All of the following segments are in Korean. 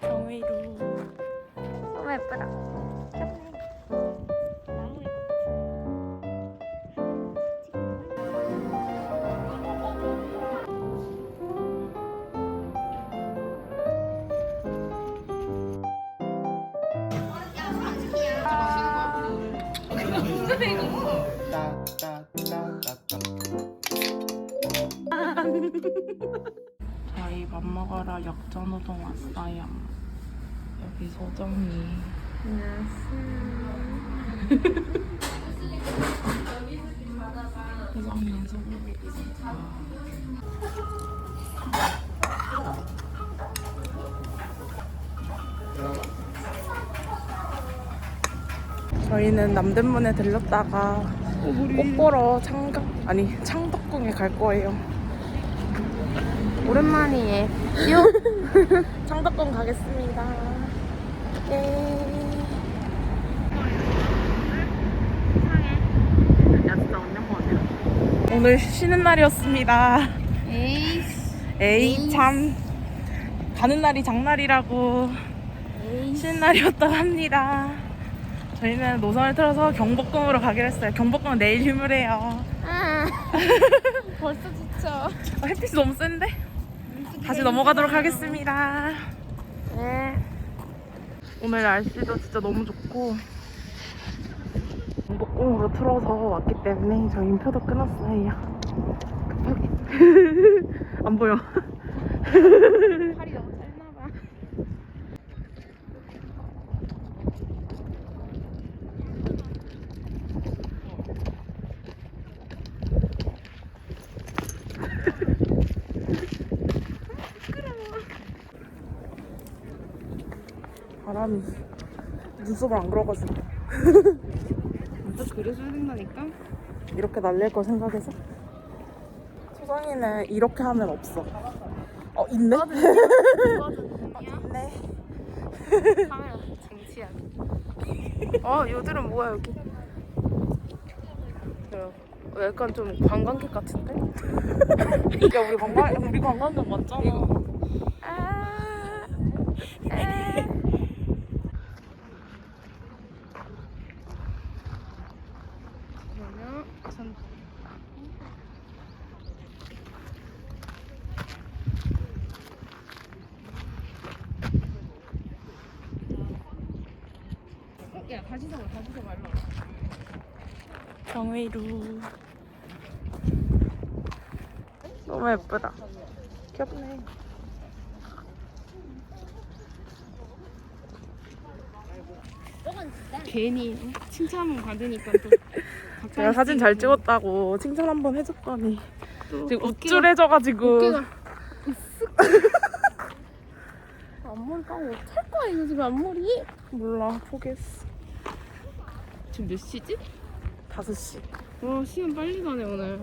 경위로. 너무 예쁘다. 나무 따따따따따 저희 밥 먹으러 역전우동 왔어요. 여기 소정이. 소정이 소고기 있었다. 저희는 남대문에 들렀다가 꽃 보러 창덕 아니 창덕궁에 갈 거예요. 오랜만이에. 창덕궁 가겠습니다. 예. 오늘 쉬는 날이었습니다. 에이. 에이 참 가는 날이 장날이라고 쉬는 날이었다고 합니다. 저희는 노선을 틀어서 경복궁으로 가기로 했어요. 경복궁은 내일 휴무래요. 아. 벌써 지쳐. 아, 햇빛이 너무 센데? 다시 넘어가도록 하겠습니다. 네. 오늘 날씨도 진짜 너무 좋고 경복궁으로 틀어서 왔기 때문에 저희는 표도 끊었어요. 급하게. 안 보여. 팔이 너무 짧나봐. 바람이 눈썹을 안 그려가지고 또 그려줘야 된다니까? 이렇게 날릴 거 생각해서 소정이는 이렇게 하면 없어. 어 있네? 어, 있네. 카메라 장치야. 어, 요들은 뭐야 여기? 어, 약간 좀 관광객 같은데? 야 우리 관광 우리 관광객 맞잖아. 아. 아. 그러면 전 어, 야 다시 잡아 다시 잡아 일로 와. 경회루 너무 예쁘다. 귀엽네. 괜히 칭찬 받으니까 또 제가 사진 잘 찍었다고 칭찬 한 번 해줬더니 또 지금 우쭐해져가지고 어깨가 앞머리 까고 어떡할 거야 이거 지금 앞머리 몰라 포기했어. 지금 몇 시지? 5시. 와 시간 빨리 가네 오늘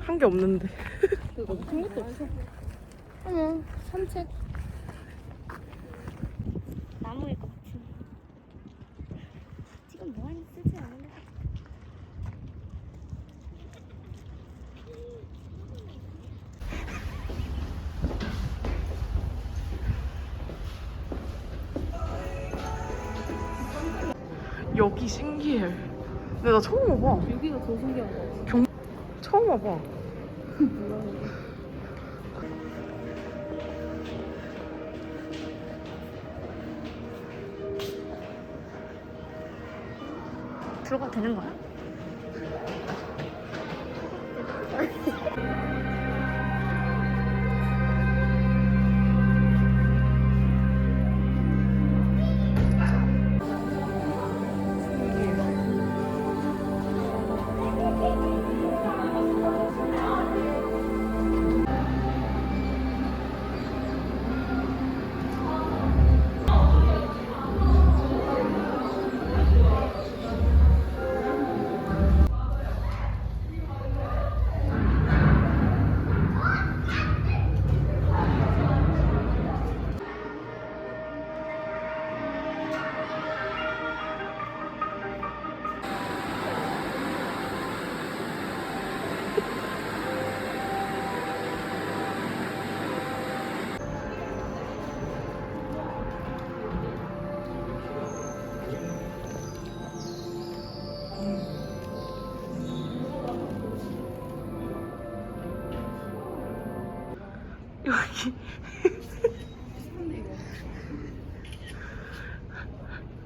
한 게 없는데. 이거 큰 것도 없어 어머 산책 여기 신기해. 근데 나 처음 와봐. 여기가 더 신기한 거 같아 처음 와봐. 들어가도 되는 거야?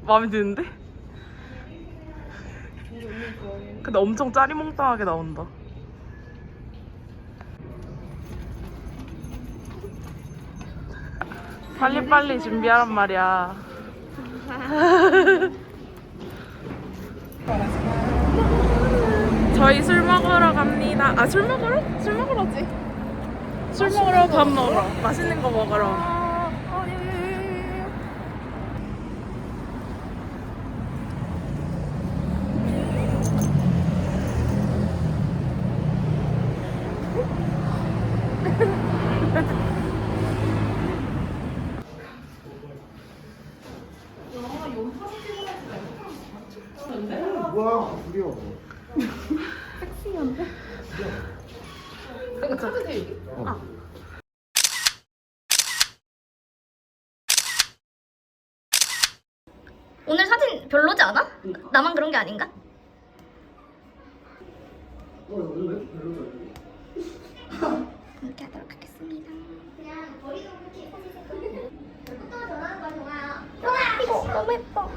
마음에 드는데? 근데 엄청 짜리몽땅하게 나온다. 빨리 빨리 준비하란 말이야. 저희 술 먹으러 갑니다. 아, 술 먹으러? 술 먹으러지. 술 먹으러, 밥 먹으러. 맛있는 거 먹으러. 뭐야 구려 오늘 사진 별로지 않아? 나만 그런 게 아닌가? 이렇게 하도록 하겠습니다. 이거 너무 예뻐.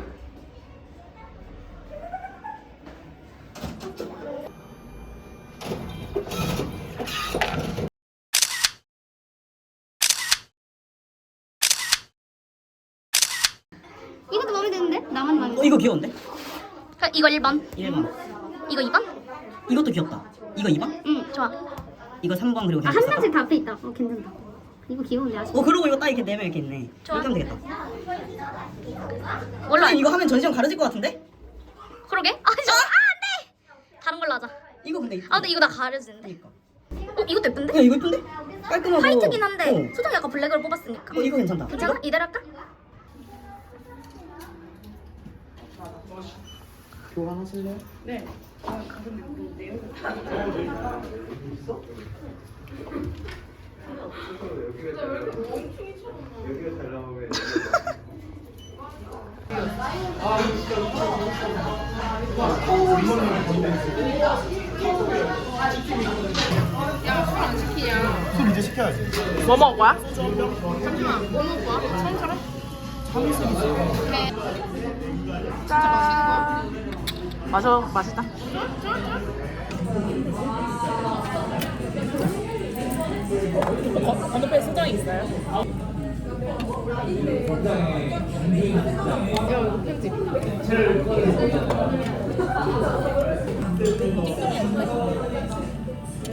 이것도 마음에 드는데? 나만 마음에 어 이거 귀여운데? 아, 이거 1번. 1번 이거 2번? 이것도 귀엽다 이거 2번? 응, 좋아. 이거 3번 그리고 아, 한 장씩 다 앞에 있다. 어, 괜찮다. 이거 귀여운데 아쉽다. 어 그러고 이거 딱 이렇게 내면 이렇게 있네 좋아. 이렇게 하면 되겠다 원래 선생님 이거 하면 전시관 가려질 것 같은데? 그러게? 아, 저, 아, 안 돼! 다른 걸로 하자. 이거 근데 이쁘다 아, 근데 이거 나 가려지는데. 그러니까 어, 이것도 예쁜데? 야 이거 이쁜데? 깔끔하고 화이트긴 한데, 어, 소정이 아까 블랙으로 뽑았으니까. 어 이거 괜찮다 괜찮아? 이대로 할까? 교환하실래요? 술 이제 시켜야지 뭐 먹을 거야? 짠. 마셔, 맛있다. 건너편에 소장이 있어요?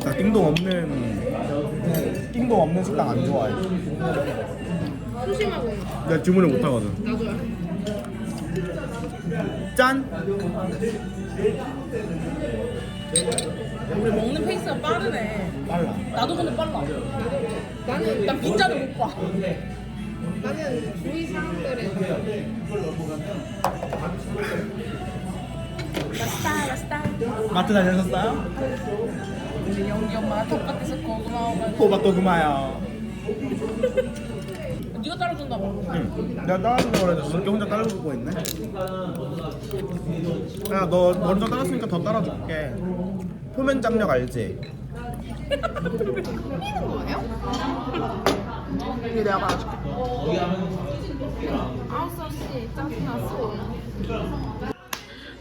나 띵동 없는 띵동 없는 식당 안 좋아해 소심하고 내가 주문을 못 하거든 나도요. 짠 우리 먹는 페이스가 빠르네. 빨라 나도 근데 빨라. 나는 난 빈자를 못 봐. 나는 주위 사람들의 맛있다 맛있다. 마트 다녀오셨어요? 우리 영기 엄마가 텃밭에서 고구마 먹어. 호박도 그마야 네가 따라준다고. 응 내가 따라준다고 그랬는데 저렇게 혼자 따라주고 있네 야 너 먼저 따랐으니까 더 따라줄게 표면 장력 알지? 이게 내가 말해줄게.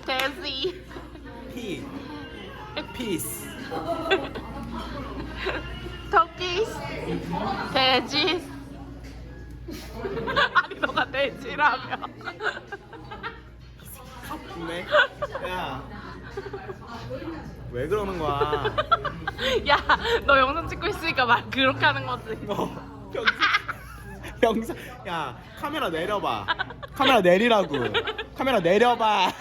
데지. 피 피스 토끼스. 돼지. 돼지라며. 네? 야왜 그러는 거야 야, 너 영상 찍고 있으니까 말 그렇게 하는 거지. 너 영상 영상 야 카메라 내려봐 카메라 내리라고 카메라 내려봐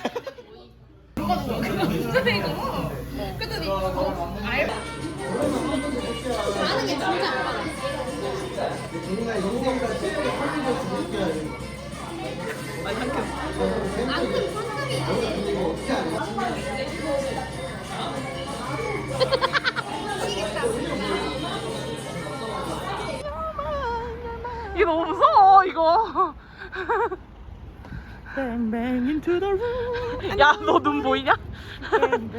이게 너무 무서워 이거. Bang bang into the room. 야, 너 눈 보이냐? 짠.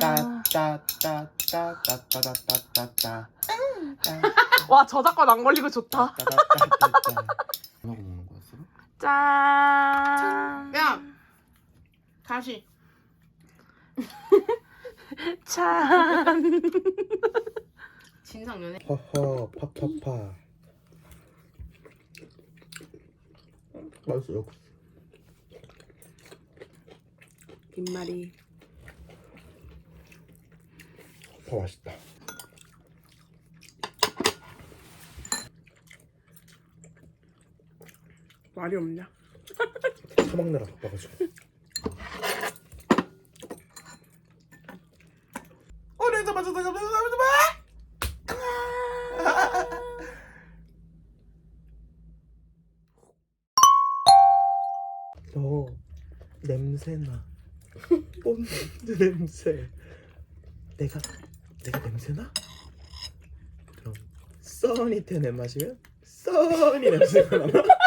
따따 따 따 따 따 따 따 따 따 와 저작권 안 걸리고 좋다. 먹는 거였어? 짠. 야 다시 짠. 진상 연애 허허 파파파 맛있어요 빈말이. 더 맛있다 말이 없냐? 처먹느라 바빠가지고 오늘도 맞아서 감사합니다 너 냄새나 본드 냄새 내가 내가 냄새나? 그럼 써니 테넷 마시면 써니 냄새가 나나?